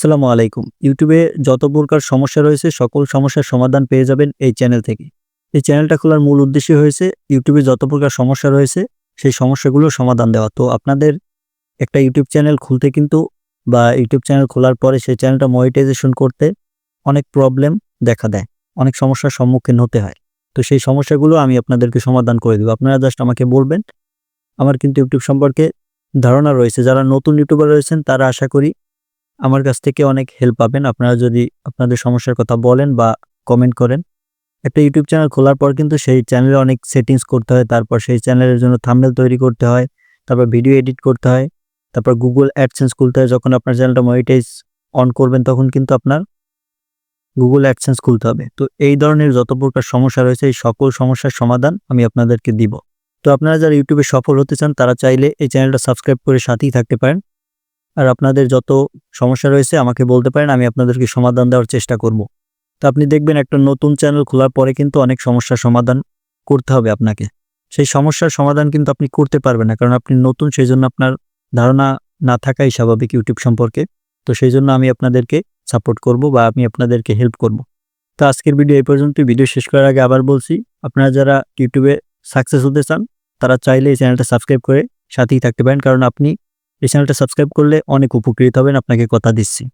আসসালামু আলাইকুম। ইউটিউবে যত প্রকার সমস্যা রয়েছে, সকল সমস্যার সমাধান পেয়ে যাবেন এই চ্যানেল থেকে। এই চ্যানেলটা খোলার মূল উদ্দেশ্য হয়েছে, ইউটিউবে যত প্রকার সমস্যা রয়েছে, সেই সমস্যাগুলোর সমাধান দেওয়া। তো আপনাদের একটা ইউটিউব চ্যানেল খুলতে কিন্তু বা ইউটিউব চ্যানেল খোলার পরে সেই চ্যানেলটা মনিটাইজেশন করতে অনেক প্রবলেম দেখা দেয়, অনেক সমস্যার সম্মুখীন হতে হয়। তো সেই সমস্যাগুলো আমি আপনাদেরকে সমাধান করে দেবো। আপনারা জাস্ট আমাকে বলবেন। আমার কিন্তু ইউটিউব সম্পর্কে ধারণা রয়েছে। যারা নতুন ইউটিউবার রয়েছেন, তারা আশা করি আমার কাছ থেকে অনেক হেল্প পাবেন। আপনারা যদি আপনাদের সমস্যার কথা বলেন বা কমেন্ট করেন, একটা ইউটিউব চ্যানেল খোলার পর কিন্তু সেই চ্যানেলে অনেক সেটিংস করতে হয়। তারপর সেই চ্যানেলের জন্য থাম্বনেল তৈরি করতে হয়, তারপর ভিডিও এডিট করতে হয়, তারপর গুগল অ্যাডসেন্স খুলতে হয়। যখন আপনার চ্যানেলটা মনিটাইজ অন করবেন, তখন কিন্তু আপনার গুগল অ্যাডসেন্স খুলতে হবে। তো এই ধরনের যত প্রকার সমস্যা রয়েছে, এই সকল সমস্যার সমাধান আমি আপনাদেরকে দিব। তো আপনারা যারা ইউটিউবে সফল হতে চান, তারা চাইলে এই চ্যানেলটা সাবস্ক্রাইব করে সাথেই থাকতে পারেন। আর আপনাদের যত সমস্যা রয়েছে আমাকে বলতে পারেন, আমি আপনাদেরকে সমাধান দেওয়ার চেষ্টা করব। তো আপনি দেখবেন একটা নতুন চ্যানেল খোলার পরে কিন্তু অনেক সমস্যার সমাধান করতে হবে আপনাকে। সেই সমস্যার সমাধান কিন্তু আপনি করতে পারবেন না, কারণ আপনি নতুন সেই জন্য আপনার ধারণা না থাকাই স্বাভাবিক ইউটিউব সম্পর্কে। তো সেই জন্য আমি আপনাদেরকে সাপোর্ট করব বা আমি আপনাদেরকে হেল্প করব। তো আজকের ভিডিও এই পর্যন্ত ভিডিও শেষ করার আগে আবার বলছি, আপনারা যারা ইউটিউবে সাকসেস হতে চান, তারা চাইলে এই চ্যানেলটা সাবস্ক্রাইব করে সাথেই থাকতে পারেন, কারণ আপনি এই চ্যানেলটা সাবস্ক্রাইব করলে অনেক উপকৃত হবেন আপনাকে কথা দিচ্ছি।